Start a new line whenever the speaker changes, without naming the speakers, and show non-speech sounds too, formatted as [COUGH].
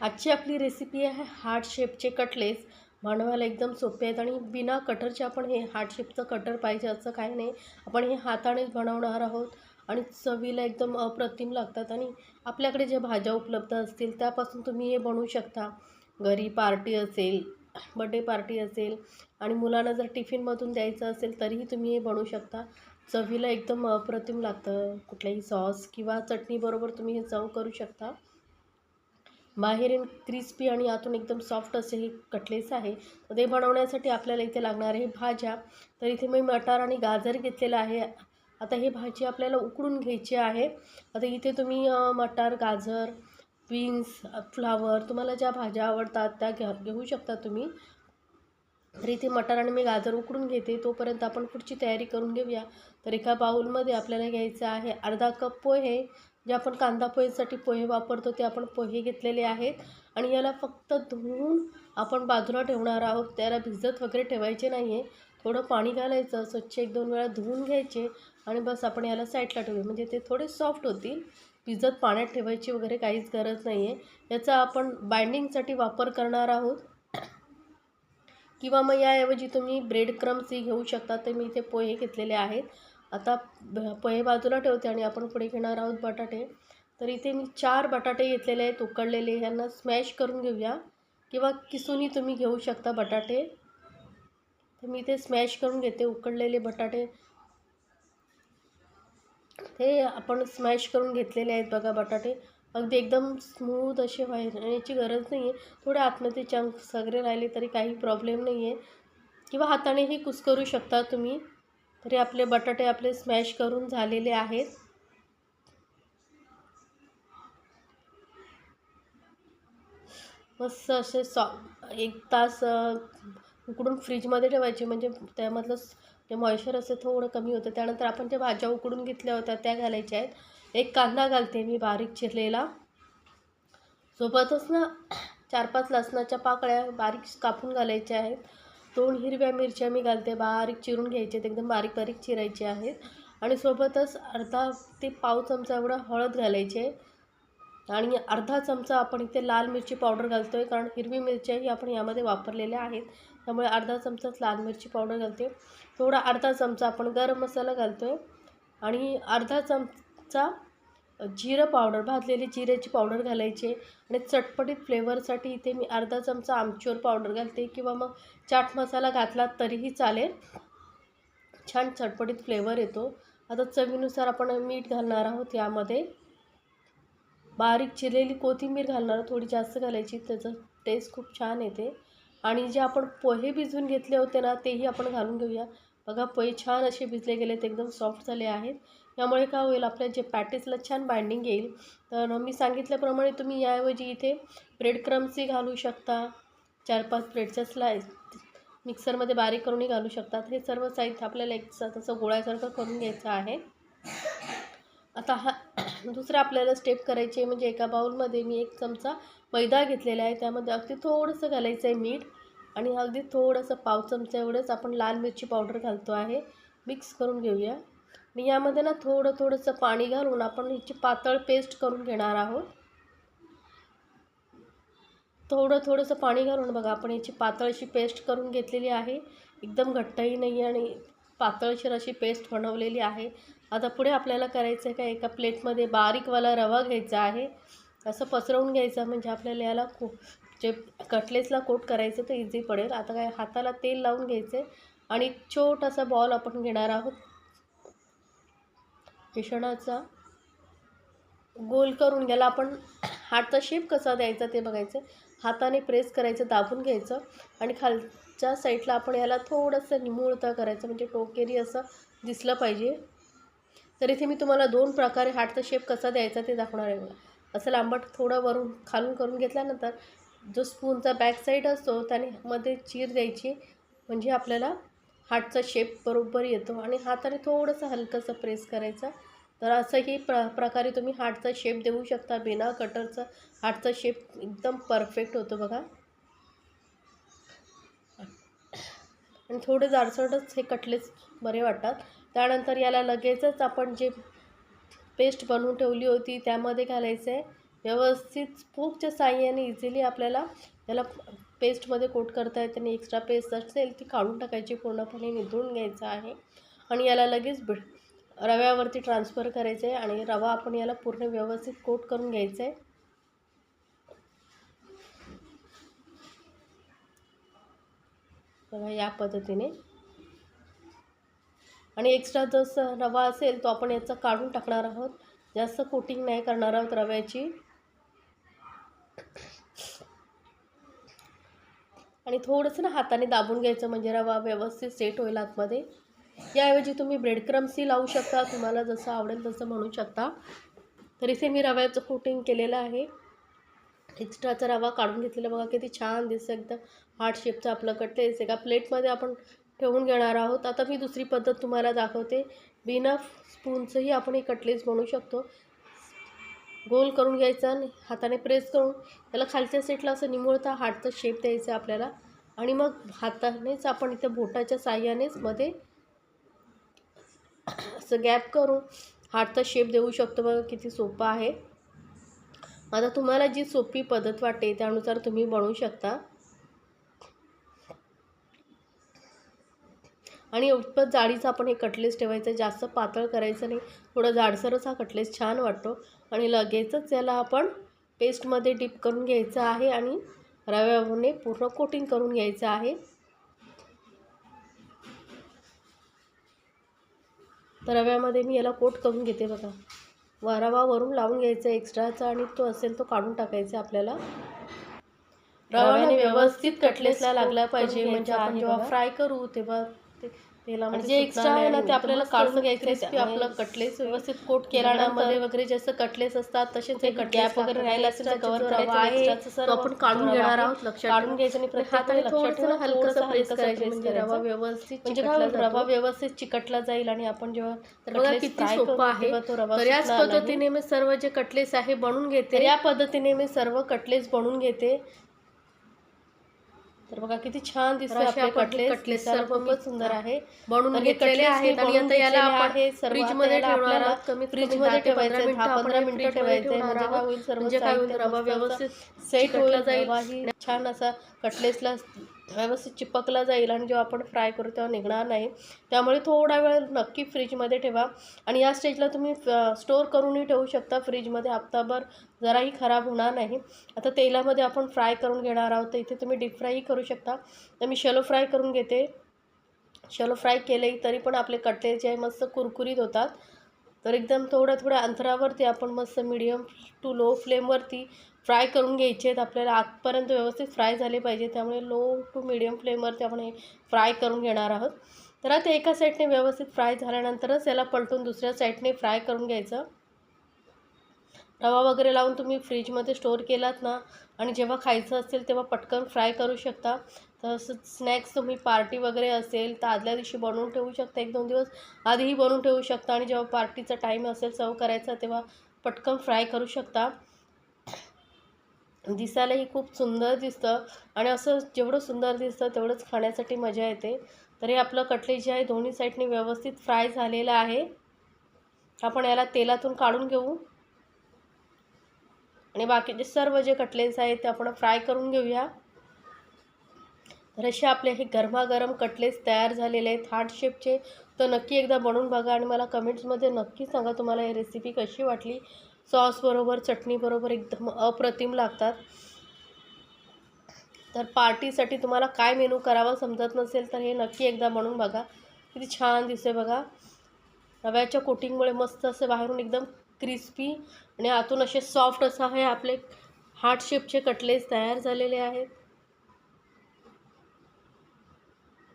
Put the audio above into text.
आजची आपली रेसिपी आहे हार्ट शेपचे कटलेस बनवायला एकदम सोपे आहेत आणि बिना कटरचे आपण हे हार्ट शेपचं कटर पाहिजे असं काही नाही. आपण हे हातानेच बनवणार आहोत आणि चवीला एकदम अप्रतिम लागतात आणि आपल्याकडे ज्या भाज्या उपलब्ध असतील त्यापासून तुम्ही हे बनवू शकता. घरी पार्टी असेल बड्डे पार्टी असेल आणि मुलांना जर टिफिनमधून द्यायचं असेल तरीही तुम्ही हे बनवू शकता. चवीला एकदम अप्रतिम लागतं. कुठल्याही सॉस किंवा चटणीबरोबर तुम्ही हे चव करू शकता. बाहेरून क्रिस्पी आणि आतून एकदम सॉफ्ट असे हे कटलेस आहे. तर ते बनवण्यासाठी आपल्याला इथे लागणार आहे भाज्या. तर इथे मी मटार आणि गाजर घेतलेलं आहे. आता हे भाजी आपल्याला उकडून घ्यायची आहे. आता इथे तुम्ही मटार गाजर बीन्स फ्लावर तुम्हाला ज्या भाज्या आवडतात त्या घ्या घेऊ शकता तुम्ही. तर इथे मटार आणि मी गाजर उकडून घेते. तोपर्यंत आपण पुढची तयारी करून घेऊया. तर एका बाउलमध्ये आपल्याला घ्यायचं आहे अर्धा कप पोहे. जे आपण कांदा पोहेसाठी पोहे वापरतो ते आपण पोहे घेतलेले आहेत. आणि याला फक्त धुवून आपण बाजूला ठेवणार आहोत. त्याला भिजत वगैरे ठेवायचे नाही आहे थोडं पाणी घालायचं. स्वच्छ एक दोन वेळा धुवून घ्यायचे. आणि बस आपण याला साईडला ठेवूया. म्हणजे ते थोडे सॉफ्ट होतील. भिजत पाण्यात ठेवायची वगैरे काहीच गरज नाही आहे याचा आपण बाइंडिंगसाठी वापर करणार आहोत. किंवा मग याऐवजी तुम्ही ब्रेड क्रम्सही घेऊ शकता. तर मी इथे पोहे घेतलेले आहेत. आता पोहे बाजूला ठेवते आणि आपण पुढे घेणार आहोत बटाटे. तर इथे मी चार बटाटे घेतलेले आहेत उकडलेले. ह्यांना स्मॅश करून घेऊया. किंवा किसूनही तुम्ही घेऊ शकता बटाटे. तर मी इथे स्मॅश करून घेते उकडलेले बटाटे. ते आपण स्मॅश करून घेतलेले आहेत बघा बटाटे. अगदी एकदम स्मूथ असे व्हायची गरज नाही आहे थोडे आतमध्ये चंक्स सगळे राहिले तरी काही प्रॉब्लेम नाही आहे किंवा हातानेही कुस्करू शकता तुम्ही. तरी आपले बटाटे आपले स्मॅश करून झालेले आहेत. मस्त असे सॉ एक तास उकडून फ्रीजमध्ये ठेवायचे. म्हणजे त्यामधलं जे मॉइश्चर असते थोडं कमी होतं. त्यानंतर आपण ज्या भाज्या उकडून घेतल्या होत्या त्या घालायच्या आहेत. एक कांदा घालते मी बारीक चिरलेला. सोबतच ना चार पाच लसणाच्या पाकळ्या बारीक कापून घालायच्या आहेत. दोन हिरव्या मिरच्या मी घालते बारीक चिरून घ्यायचे आहेत एकदम बारीक बारीक चिरायचे आहेत. आणि सोबतच अर्धा ते पाव चमचा एवढा हळद घालायचे. आणि अर्धा चमचा आपण इथे लाल मिरची पावडर घालतो आहे कारण हिरवी मिरच्याही आपण यामध्ये वापरलेल्या आहेत. त्यामुळे अर्धा चमचाच लाल मिरची पावडर घालते. थोडा अर्धा चमचा आपण गरम मसाला घालतो आहे आणि अर्धा चमचा जिरं पावडर भाजलेली जिऱ्याची पावडर घालायची आणि चटपटीत फ्लेवरसाठी इथे मी अर्धा चमचा आमचूर पावडर घालते किंवा मग चाट मसाला घातला तरीही चालेल. छान चटपटीत फ्लेवर येतो. आता चवीनुसार आपण मीठ घालणार आहोत यामध्ये. बारीक चिरलेली कोथिंबीर घालणार आहोत, थोडी जास्त घालायची त्याचं टेस्ट खूप छान येते. आणि जे आपण पोहे भिजवून घेतले होते ना तेही आपण घालून घेऊया. बघा पोहे छान असे भिजले गेले ते एकदम सॉफ्ट झाले आहेत. यामुळे काय होईल आपल्या जे पॅटीसला छान बाइंडिंग येईल. तर मी सांगितल्याप्रमाणे तुम्ही याऐवजी इथे ब्रेड क्रम्सही घालू शकता. चार पाच ब्रेडच्या स्लाइस मिक्सरमध्ये बारीक करूनही घालू शकतात हे सर्व साहित्य आपल्याला एक स- तसं गोळ्यासारखं करून घ्यायचं आहे. आता हा [CLEARS THROAT] दुसरं आपल्याला स्टेप करायची आहे म्हणजे एका बाउलमध्ये मी एक चमचा मैदा घेतलेला आहे. त्यामध्ये अगदी थोडंसं घालायचं आहे मीठ आणि अगदी थोडंसं पाव चमचा एवढंच आपण लाल मिरची पावडर घालतो आहे. मिक्स करून घेऊया. आणि यामध्ये ना थोडं थोडंसं पाणी घालून आपण ह्याची पातळ पेस्ट करून घेणार आहोत. थोडं थोडंसं पाणी घालून बघा आपण याची पातळशी पेस्ट करून घेतलेली आहे. एकदम घट्टही नाही आहे आणि पातळशीर अशी पेस्ट बनवलेली आहे. आता पुढे आपल्याला करायचं आहे का एका प्लेटमध्ये बारीकवाला रवा घ्यायचा आहे. असं पसरवून घ्यायचा म्हणजे आपल्याला याला को जे कटलेसला कोट करायचं तर इझी पडेल. आता काय हाताला तेल लावून घ्यायचं आणि छोटासा बॉल आपण घेणार आहोत. मिश्रणाचा गोल करून घ्यायला आपण हातचा शेप कसा द्यायचा ते बघायचं. हाताने प्रेस करायचं दाबून घ्यायचं आणि खालच्या साईडला आपण याला थोडंसं निमुळतं करायचं म्हणजे टोकेरी असं दिसलं पाहिजे. तर इथे मी तुम्हाला दोन प्रकारे हार्टचा शेप कसा द्यायचा ते दाखवणार आहे बघा. असं लांबट थोडं वरून खालून करून घेतल्यानंतर जो स्पूनचा बॅक साईड असतो त्याने मध्ये चीर द्यायची. म्हणजे आपल्याला हातचा शेप बरोबर येतो आणि हाताने थोडंसं हलकंसं प्रेस करायचं. तर असंही प्र प्रकारे तुम्ही हाटचा शेप देऊ शकता. बिना कटरचा हाटचा शेप एकदम परफेक्ट होतो बघा. आणि थोडे जाडसरच हे कटलेस बरे वाटतात. त्यानंतर याला लगेचच आपण जे पेस्ट बनवून ठेवली होती त्यामध्ये घालायचं आहे व्यवस्थित स्पूकच्या साह्याने इझिली आपल्याला त्याला पेस्टमध्ये कोट करता येते आणि एक्स्ट्रा पेस्ट असेल ती काढून टाकायची पूर्णपणे निधळून घ्यायचं आहे. आणि याला लगेच ब रव्यावरती ट्रान्सफर करायचं आहे आणि रवा आपण याला पूर्ण व्यवस्थित कोट करून घ्यायचं आहे बघा या पद्धतीने. आणि एक्स्ट्रा जसं रवा असेल तो आपण याचा काढून टाकणार आहोत. जास्त कोटिंग नाही करणार आहोत रव्याची. आणि थोडंसं ना हाताने दाबून घ्यायचं म्हणजे रवा व्यवस्थित सेट होईल आतमध्ये. याऐवजी तुम्ही ब्रेड क्रम्सही लावू शकता तुम्हाला जसं आवडेल तसं म्हणू शकता. तर इथे मी रव्याचं कोटिंग केलेलं आहे. एक्स्ट्राचा रवा काढून घेतलेला बघा किती छान दिसतं एकदम. हार्ट शेपचं आपलं कटलेस एका प्लेटमध्ये आपण ठेवून घेणार आहोत. आता मी दुसरी पद्धत तुम्हाला दाखवते. बिना स्पूनचंही आपण हे कटलेस बनवू शकतो. गोल करून घ्यायचा आणि हाताने प्रेस करून त्याला खालच्या सेटला असं निमुळता हार्टचा शेप द्यायचा आपल्याला. आणि मग हातानेच आपण इथं बोटाच्या साह्यानेच मध्ये असं गॅप करून हार्टचा शेप देऊ शकतो. बघा किती सोपं आहे. आता तुम्हाला जी सोपी पद्धत वाटते त्यानुसार तुम्ही बनवू शकता. आणि उत्पत जाळीचा आपण हे कटलेस ठेवायचं जास्त पातळ करायचं नाही. थोडं जाडसरच हा कटलेस छान वाटतो. आणि लगेचच याला आपण पेस्टमध्ये डिप करून घ्यायचं आहे आणि रव्याने पूर्ण कोटिंग करून घ्यायचं आहे. तर रव्यामध्ये मी याला कोट करून घेते बघा. व रवा वरून लावून घ्यायचा एक्स्ट्राचा आणि तो असेल तो काढून टाकायचा आपल्याला. रव्याने व्यवस्थित कटलेसला लागला पाहिजे. म्हणजे आपण जेव्हा फ्राय करू तेव्हा तेलामध्ये जे एक्स्ट्रा आहे ना ते आपल्याला काढून घ्यायचं आहे आपलं कटलेस व्यवस्थित कोट केराणामध्ये वगैरे जसं कटलेस असतात तसेच हे गॅप वगैरे राहिला असेल तर कव्हर करायचं आपण काढून घेणार आहोत लक्षात काढून घ्यायचं आणि हाताने थोडंसं हलकंसं प्रेस करायचं म्हणजे रवा व्यवस्थित म्हणजे रवा व्यवस्थित चिकटला जाईल आणि आपण जेव्हा बघा किती सोपं आहे. तर याच पद्धतीने मी सर्व जे कटलेस आहे बनवून घेते. या पद्धतीने मी सर्व कटलेस बनवून घेते. तर बघा किती छान दिसते कटलेस सर्व खूपच सुंदर आहे. बनवून घेतलेले आहेत आणि आता याला आपण फ्रीजमध्ये ठेवणार आहोत. कमी फ्रीजमध्ये ठेवायचं दहा पंधरा मिनिटं ठेवायचं म्हणजे काय होईल सर्व म्हणजे काय होईल रवा व्यवस्थित सेट होईल जाईल. छान असा कटलेसला व्यवस्थित चिपकला जाईल आणि जेव्हा आपण फ्राय करू तेव्हा निघणार नाही. त्यामुळे थोडा वेळ नक्की फ्रीजमध्ये ठेवा. आणि या स्टेजला तुम्ही स्टोअर करूनही ठेवू शकता. फ्रीजमध्ये हप्ताभर जराही खराब होणार नाही. आता तेलामध्ये आपण फ्राय करून घेणार आहोत. तर इथे तुम्ही डीप फ्रायही करू शकता. तर मी शेलो फ्राय करून घेते. शेलो फ्राय केले तरी पण आपले कटले जे आहे. मस्त कुरकुरीत होतात. तर एकदम थोड्या थोड्या अंतरावरती आपण मस्त मिडियम टू लो फ्लेमवरती फ्राय करून घ्यायचे आहेत. आपल्याला आतपर्यंत व्यवस्थित फ्राय झाले पाहिजे. त्यामुळे लो टू मिडियम फ्लेमवरती आपण हे फ्राय करून घेणार आहोत. तर आता एका साईडने व्यवस्थित फ्राय झाल्यानंतरच याला पलटून दुसऱ्या साईडने फ्राय करून घ्यायचं. रवा वगैरे लावून तुम्ही फ्रीजमध्ये स्टोअर केलात ना आणि जेव्हा खायचं असेल तेव्हा पटकन फ्राय करू शकता. तसंच स्नॅक्स तुम्ही पार्टी वगैरे असेल तर आदल्या दिवशी बनवून ठेवू शकता. एक दोन दिवस आधीही बनवून ठेवू शकता आणि जेव्हा पार्टीचा टाईम असेल सर्व करायचा तेव्हा पटकन फ्राय करू शकता. दिसायलाही खूप सुंदर दिसतं. आणि असं जेवढं सुंदर दिसतं तेवढंच खाण्यासाठी मजा येते. तर हे आपलं कटलेट जे आहे दोन्ही साईडने व्यवस्थित फ्राय झालेलं आहे. आपण याला तेलातून काढून घेऊ. आणि बाकीचे सर्व जे कटलेट्स आहेत ते आपण फ्राय करून घेऊया. तर असे आपले हे गरमागरम कटलेट्स तयार झालेले आहेत. हार्ट शेपचे तर नक्की एकदा बनवून बघा आणि मला कमेंट्समध्ये नक्की सांगा तुम्हाला ही रेसिपी कशी वाटली. सॉसबरोबर चटणीबरोबर एकदम अप्रतिम लागतात. तर पार्टीसाठी तुम्हाला काय मेनू करावा समजत नसेल तर हे नक्की एकदा बनवून बघा. किती छान दिसते बघा. रव्याच्या कोटिंगमुळे मस्त असे बाहेरून एकदम क्रिस्पी आणि आतून असे सॉफ्ट असा हे आपले हार्ट शेपचे कटलेस तयार झालेले आहेत.